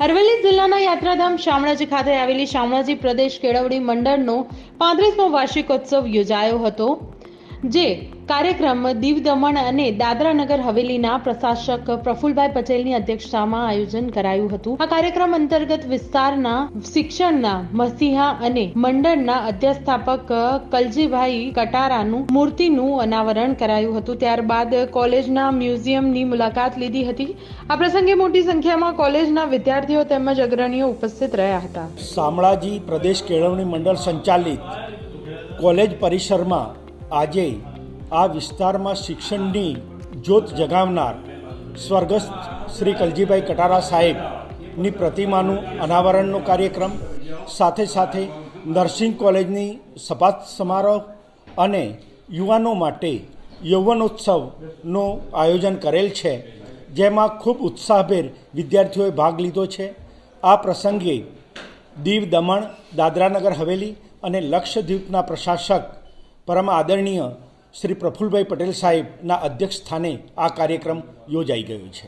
અરવલ્લી જિલ્લાના યાત્રાધામ શામળાજી ખાતે આવેલી શામળાજી પ્રદેશ કેળવણી મંડળનો પાંત્રીસમો વાર્ષિકોત્સવ યોજાયો હતો. જે કાર્યક્રમ દીવ દમણ અને દાદરા નગર હવેલીના પ્રશાસક પ્રફુલભાઈ પટેલની અધ્યક્ષતામાં આયોજન કરાયું હતું. આ કાર્યક્રમ અંતર્ગત વિસ્તારના શિક્ષણના, મસીહા અને મંડળના અધ્યસ્થાપક કલજીભાઈ કટારાનું મૂર્તિનું અનાવરણ કરાયું હતું. ત્યારબાદ કોલેજના મ્યુઝિયમની મુલાકાત લીધી હતી. આ પ્રસંગે મોટી સંખ્યામાં કોલેજના વિદ્યાર્થીઓ તેમજ અગ્રણીઓ ઉપસ્થિત રહ્યા હતા. શામળાજી પ્રદેશ કેળવણી મંડળ સંચાલિત કોલેજ પરિસરમાં આજે આ વિસ્તારમાં શિક્ષણની જ્યોત જગાવનાર સ્વર્ગસ્થ શ્રી કલજીભાઈ કટારા સાહેબની પ્રતિમાનું અનાવરણનો કાર્યક્રમ, સાથે સાથે નર્સિંગ કોલેજની સપાત સમારોહ અને યુવાનો માટે યૌવનોત્સવનું આયોજન કરેલ છે, જેમાં ખૂબ ઉત્સાહભેર વિદ્યાર્થીઓએ ભાગ લીધો છે. આ પ્રસંગે દીવ દમણ, દાદરાનગર હવેલી અને લક્ષદ્વીપના પ્રશાસક પરમ આદરણીય શ્રી પ્રફુલભાઈ પટેલ સાહેબના અધ્યક્ષ સ્થાને આ કાર્યક્રમ યોજાઈ ગયો છે.